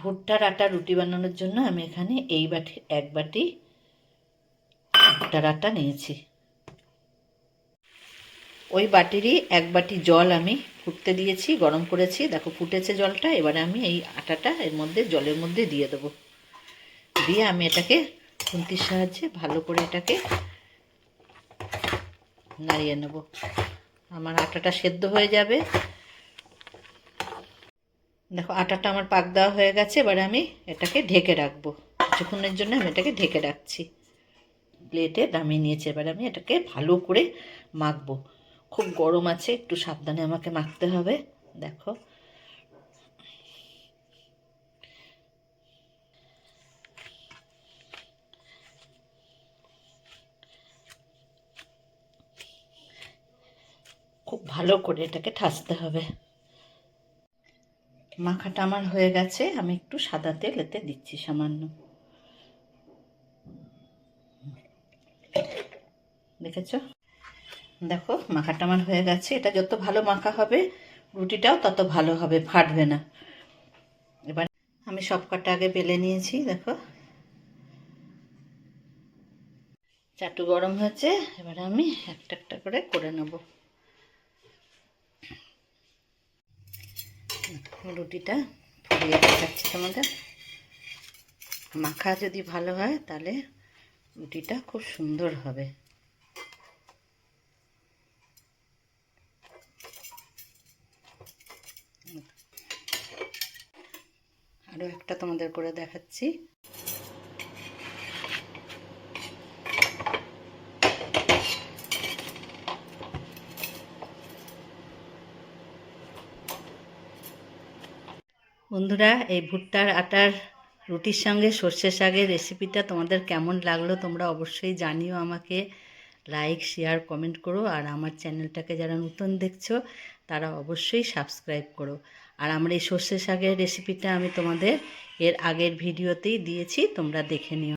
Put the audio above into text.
ভুট্টার আটা রুটি বানানোর জন্য আমি এখানে এই বাটি, এক বাটি ভুট্টার আটা নিয়েছি। ওই বাটিরই এক বাটি জল আমি ফুটতে দিয়েছি, গরম করেছি। দেখো, ফুটেছে জলটা, এবারে আমি এই আটাটা এর মধ্যে, জলের মধ্যে দিয়ে দেবো। দিয়ে আমি এটাকে খুন্তির সাহায্যে ভালো করে এটাকে নাড়িয়ে নেব। আমার আটাটা সেদ্ধ হয়ে যাবে। দেখো, আটাটা আমার পাক দেওয়া হয়ে গেছে, এবারে আমি এটাকে ঢেকে রাখব। কিছুক্ষণের জন্য আমি এটাকে ঢেকে রাখছি। প্লেটে নামিয়ে নিয়েছি, এবারে আমি এটাকে ভালো করে মাখবো। খুব গরম আছে, একটু সাবধানে আমাকে মাখতে হবে, দেখো। খুব ভালো করে এটাকে ঠাসতে হবে। মাখাটা আমার হয়ে গেছে, আমি একটু সাদা তেল এতে দিচ্ছি সামান্য। দেখেছ? দেখো, মাখাটা আমার হয়ে গেছে। এটা যত ভালো মাখা হবে, রুটিটাও তত ভালো হবে, ফাটবে না। এবার আমি সব কটা আগে বেলে নিয়েছি, দেখো। চাটু গরম হয়েছে, এবার আমি একটা একটা করে করে নেব। রুটিটা ফুলিয়ে দেখাচ্ছি তোমাদের। মাখা যদি ভালো হয়, তাহলে রুটিটা খুব সুন্দর হবে। আরও একটা তোমাদের করে দেখাচ্ছি। বন্ধুরা, এই ভুট্টার আটার রুটির সঙ্গে সর্ষে শাকের রেসিপিটা তোমাদের কেমন লাগল তোমরা অবশ্যই জানিও আমাকে। লাইক শেয়ার কমেন্ট করো আর আমার চ্যানেলটাকে যারা নতুন দেখছ, তারা অবশ্যই সাবস্ক্রাইব করো। আর আমার এই সর্ষে শাকের রেসিপিটা আমি তোমাদের এর আগের ভিডিওতেই দিয়েছি, তোমরা দেখে নিও।